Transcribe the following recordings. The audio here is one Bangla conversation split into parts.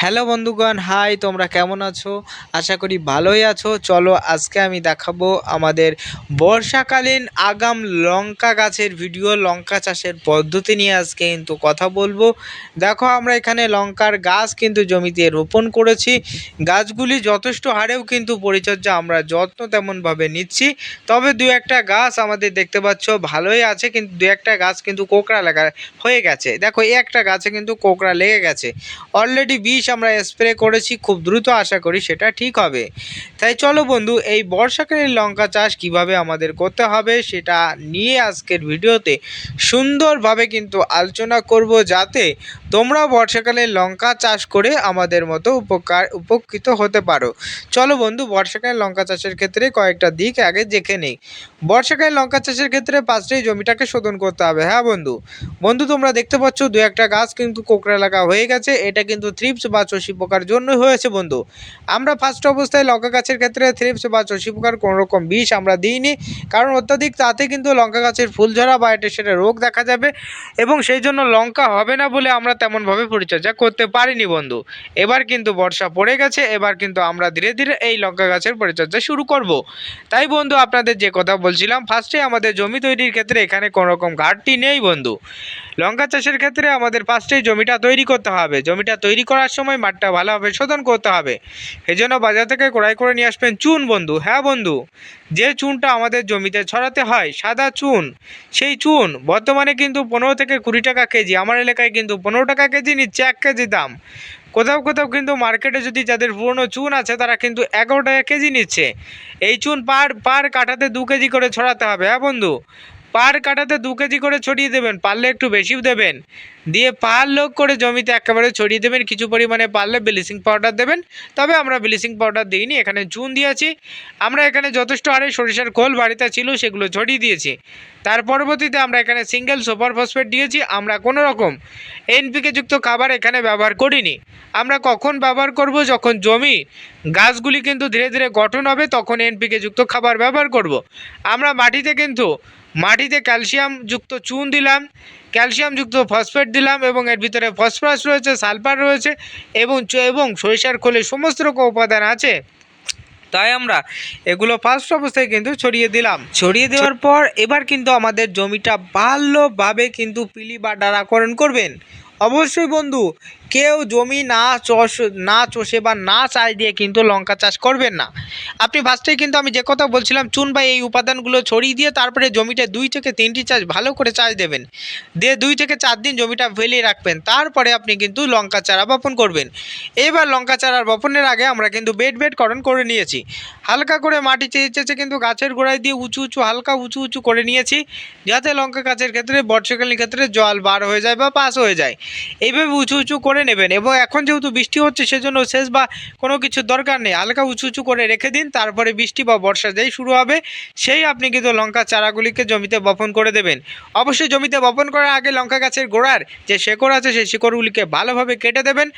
হ্যালো বন্ধুগণ, হাই, তোমরা কেমন আছো? আশা করি ভালোই আছো। চলো আজকে আমি দেখাবো আমাদের বর্ষাকালীন আগাম লঙ্কা গাছের ভিডিও লঙ্কা চাষের পদ্ধতি নিয়ে আজকে কিন্তু কথা বলব। দেখো, আমরা এখানে লঙ্কার গাছ কিন্তু জমিতে রোপণ করেছি। গাছগুলি যথেষ্ট হারেও কিন্তু পরিচর্যা আমরা যত্ন তেমনভাবে নিচ্ছি। তবে দু একটা গাছ আমাদের দেখতে পাচ্ছ ভালোই আছে, কিন্তু দু একটা গাছ কিন্তু কোকড়া লাগা হয়ে গেছে। দেখো একটা গাছে কিন্তু কোকড়া লেগে গেছে। অলরেডি বিষ আমরা স্প্রে করেছি, খুব দ্রুত আশা করি সেটা ঠিক হবে। তাই চলো বন্ধু, এই বর্ষাকালীন লঙ্কা চাষ কীভাবে আমাদের করতে হবে সেটা নিয়ে আজকের ভিডিওতে সুন্দরভাবে কিন্তু আলোচনা করব যাতে তোমরা বর্ষাকালে লঙ্কা চাষ করে আমাদের মতো উপকার, উপকৃত হতে পারো। চলো বন্ধু, বর্ষাকালে লঙ্কা চাষের ক্ষেত্রে কয়েকটা দিক আগে দেখে নেই। বর্ষাকালে লঙ্কা চাষের ক্ষেত্রে পাঁচটাই জমিটাকে শোধন করতে হবে হ্যাঁ বন্ধু? বন্ধু, তোমরা দেখতে পাচ্ছ দু একটা গাছ কিন্তু কোকড়া লাগা হয়ে গেছে, এটা কিন্তু থ্রিপস বা চষি পোকার জন্যই হয়েছে বন্ধু। আমরা ফার্স্ট অবস্থায় লঙ্কা গাছের ক্ষেত্রে থ্রিপস বা চষি পোকার কোনো রকম বিষ আমরা দিইনি, কারণ অত্যাধিক তাতে কিন্তু লঙ্কা গাছের ফুল ঝরা বা এটা সেটা রোগ দেখা যাবে এবং সেই জন্য লঙ্কা হবে না বলে আমরা তেমনভাবে পরিচর্যা করতে পারিনি বন্ধু। এবার কিন্তু বর্ষা পড়ে গেছে, এবার কিন্তু আমরা ধীরে ধীরে এই লঙ্কা গাছের পরিচর্যা শুরু করব। তাই বন্ধু, আপনাদের যে কথা বলছিলাম ফার্স্টে আমাদের জমি তৈরির ক্ষেত্রে এখানে কোনো রকম ঘাটতি নেই বন্ধু। লঙ্কা চাষের ক্ষেত্রে আমাদের ফার্স্টেই জমিটা তৈরি করতে হবে। জমিটা তৈরি করার সময় মাঠটা ভালোভাবে শোধন করতে হবে। এই জন্য বাজার থেকে ক্রয় করে নিয়ে আসবেন চুন বন্ধু। হ্যাঁ বন্ধু, যে চুনটা আমাদের জমিতে ছড়াতে হয়, সাদা চুন, সেই চুন বর্তমানে কিন্তু পনেরো থেকে কুড়ি টাকা কেজি, আমার এলাকায় কিন্তু পনেরো টাকা কেজি, নিচ্ছে এক কেজি দাম। কোথাও কোথাও কিন্তু মার্কেটে যদি যাদের পুরনো চুন আছে, তারা কিন্তু এগারো টাকা কেজি নিচ্ছে। এই চুন পার পার কাটাতে দু কেজি করে ছড়াতে হবে হ্যাঁ বন্ধু? পার কাটাতে দু কেজি করে ছড়িয়ে দেবেন, পারলে একটু বেশিও দেবেন। দিয়ে লোক করে জমিতে একেবারে ছড়িয়ে দেবেন, কিছু পরিমাণে পারলে ব্লিচিং পাউডার দেবেন। তবে আমরা ব্লিচিং পাউডার দিইনি, এখানে চুন দিয়েছি। আমরা এখানে যথেষ্ট হারে সরিষার খোল বাড়িতে ছিল, সেগুলো ছড়িয়ে দিয়েছি। তার পরবর্তীতে আমরা এখানে সিঙ্গেল সুপার ফসফেট দিয়েছি, আমরা কোনো রকম এনপিকে যুক্ত খাবার এখানে ব্যবহার করিনি। আমরা কখন ব্যবহার করব, যখন জমি, গাছগুলি কিন্তু ধীরে ধীরে গঠন হবে, তখন এনপিকে যুক্ত খাবার ব্যবহার করব। আমরা মাটিতে কিন্তু, মাটিতে ক্যালসিয়াম যুক্ত চুন দিলাম। ক্যালসিয়াম যুক্ত ফসফেট দিলাম এবং এর ভিতরে ফসফরাস রয়েছে সালফার রয়েছে এবং এবং সরিষার খোলে সমস্ত রকম উপাদান আছে। তাই আমরা এগুলো ফার্স্ট অবস্থায় কিন্তু ছড়িয়ে দিলাম। ছড়িয়ে দেওয়ার পর এবার কিন্তু আমাদের জমিটা ভালোভাবে কিন্তু পিলি বা ডানাকরণ করবেন। অবশ্যই বন্ধু কেউ জমি না চষ, না চষে বা না চাষ দিয়ে কিন্তু লঙ্কা চাষ করবেন না। আপনি ফার্স্টেই কিন্তু আমি যে কথা বলছিলাম, চুন বা এই উপাদানগুলো ছড়িয়ে দিয়ে তারপরে জমিটা দুই থেকে তিনটি চাষ ভালো করে চাষ দেবেন। দিয়ে দুই থেকে চার দিন জমিটা ফেলিয়ে রাখবেন। তারপরে আপনি কিন্তু লঙ্কা চারা বপন করবেন। এবার লঙ্কা চারার বপনের আগে আমরা কিন্তু বেড করণ করে নিয়েছি। হালকা করে মাটি চেয়ে চেঁচে কিন্তু গাছের গোড়ায় দিয়ে উঁচু উঁচু, হালকা উঁচু উঁচু করে নিয়েছি। যাতে লঙ্কা গাছের ক্ষেত্রে, বর্ষাকালীন ক্ষেত্রে জল বার হয়ে যায় বা পাস হয়ে যায়। এইভাবে উঁচু উঁচু করে নেবেন এবং এখন যেহেতু বৃষ্টি হচ্ছে, সেজন্য সেচ বা কোনো কিছুর দরকার নেই। হালকা উঁচু উঁচু করে রেখে দিন, তারপরে বৃষ্টি বা বর্ষা যেই শুরু হবে, সেই আপনি কিন্তু লঙ্কা চারাগুলিকে জমিতে বপন করে দেবেন। অবশ্যই জমিতে বপন করার আগে লঙ্কা গাছের গোড়ার যে শেকড় আছে, সেই শিকড়গুলিকে ভালোভাবে কেটে দেবেন,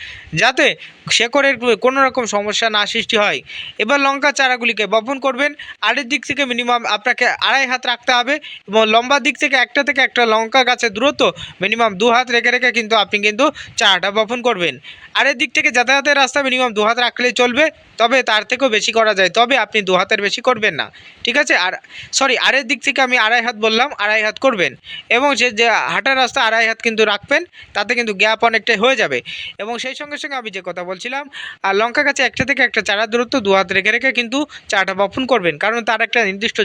যাতে শেকড়ের কোনো রকম সমস্যা না সৃষ্টি হয়। এবার লঙ্কা চারাগুলিকে বপন করবেন। আড়ের দিক থেকে মিনিমাম আপনাকে আড়াই হাত রাখতে হবে এবং লম্বা দিক থেকে একটা থেকে একটা লঙ্কা গাছের দূরত্ব মিনিমাম দু হাত রেখে রেখে কিন্তু আপনি কিন্তু চারাটা বপন করবেন। আরের দিক থেকে যাতায়াতের রাস্তা মিনিমাম দু হাত রাখলেই চলবে, তবে তার থেকেও বেশি করা যায়। তবে আপনি দু হাতের বেশি করবেন না। ঠিক আছে? আর সরি আরের দিক থেকে আমি আড়াই হাত বললাম, আড়াই হাত করবেন। এবং সে যে হাঁটার রাস্তা আড়াই হাত কিন্তু রাখবেন, তাতে কিন্তু গ্যাপ অনেকটাই হয়ে যাবে। এবং সেই সঙ্গে সঙ্গে আমি যে কথা বলছিলাম আর লঙ্কা গাছে একটা থেকে একটা চারা দূরত্ব দু হাত রেখে রেখে কিন্তু চারাটা বপন করবেন। কারণ তার একটা নির্দিষ্ট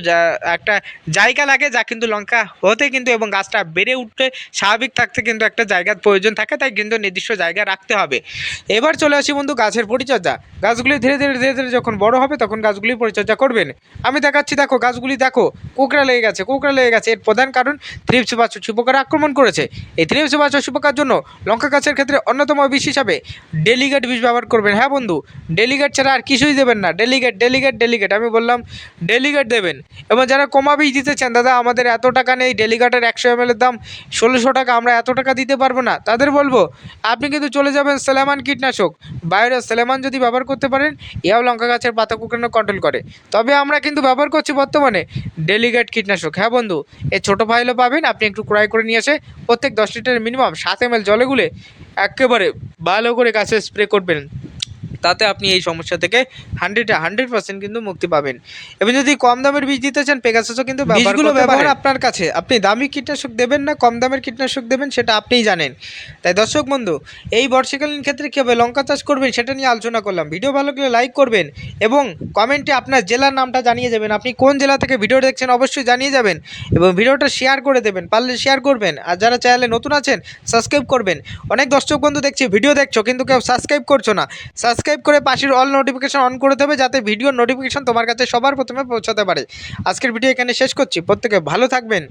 একটা জায়গা লাগে যা কিন্তু লঙ্কা হতে কিন্তু এবং গাছটা বেড়ে উঠতে স্বাভাবিক থাকতে কিন্তু একটা জায়গার প্রয়োজন থাকে, তাই কিন্তু নির্দিষ্ট জায়গা রাখতে হবে। এবার চলে আসি বন্ধু গাছের পরিচর্যা। গাছগুলি ধীরে ধীরে ধীরে ধীরে যখন বড় হবে তখন গাছগুলির পরিচর্যা করবেন। আমি দেখাচ্ছি, দেখো, গাছগুলি দেখো, কোকড়া লেগে গেছে, কোকড়া লেগে গেছে। এর প্রধান কারণ থ্রিপস বা চুচি আক্রমণ করেছে। এই থ্রিপস বা চুচি পোকার জন্য লঙ্কা গাছের ক্ষেত্রে অন্যতম বিষ হিসাবে ডেলিগেট বিষ ব্যবহার করবেন। হ্যাঁ বন্ধু, ডেলিগেট ছাড়া আর কিছুই দেবেন না। Delegate delegate delegate. আমি বললাম, ডেলিগেট দেবেন। এবং যারা কমা বীজ দিতে চান, দাদা, আমাদের এত টাকা নেই, ডেলিগেটের একশো এম দাম ষোলোশো টাকা, আমরা এত টাকা দিতে পারব না। তাদের বলব, আপনি কিন্তু চলে যাবেন সেলেমান কীটনাশক। বাইরে সেলেমান যদি ব্যবহার করতে পারেন, এও লঙ্কা গাছের পাতা কুকড়ানো কন্ট্রোল করে। তবে আমরা কিন্তু ব্যবহার করছি বর্তমানে ডেলিগেট কীটনাশক। হ্যাঁ বন্ধু, এই ছোটো ফাইলও পাবেন, আপনি একটু ক্রয় করে নিয়ে এসে প্রত্যেক দশ লিটারের মিনিমাম সাত এম জলে গুলে একেবারে ভালো করে গাছে স্প্রে করবেন। তাতে আপনি এই সমস্যা থেকে হান্ড্রেডে হান্ড্রেড পার্সেন্ট কিন্তু মুক্তি পাবেন। এবং যদি কম দামের বীজ দিতে চান পেগাসাসও কিন্তু বীজগুলো ব্যবহার আপনার কাছে। আপনি দামি কীটনাশক দেবেন না কম দামের কীটনাশক দেবেন সেটা আপনিই জানেন। তাই দর্শক বন্ধু এই বর্ষাকালীন ক্ষেত্রে কীভাবে লঙ্কা চাষ করবেন সেটা নিয়ে আলোচনা করলাম। ভিডিও ভালো লাগলে লাইক করবেন এবং কমেন্টে আপনার জেলার নামটা জানিয়ে যাবেন আপনি কোন জেলা থেকে ভিডিও দেখছেন অবশ্যই জানিয়ে যাবেন এবং ভিডিওটা শেয়ার করে দেবেন পারলে শেয়ার করবেন। আর যারা চ্যানেলে নতুন আছেন সাবস্ক্রাইব করবেন। অনেক দর্শক বন্ধু দেখছি ভিডিও দেখছ কিন্তু কেউ সাবস্ক্রাইব করছ না। সাবস্ক্রাইব করে পাশের অল নোটিফিকেশন অন করে দেবে যাতে ভিডিও নোটিফিকেশন তোমার কাছে সবার প্রথমে পৌঁছাতে পারে। আজকের ভিডিও এখানে শেষ করছি। প্রত্যেকে ভালো থাকবেন।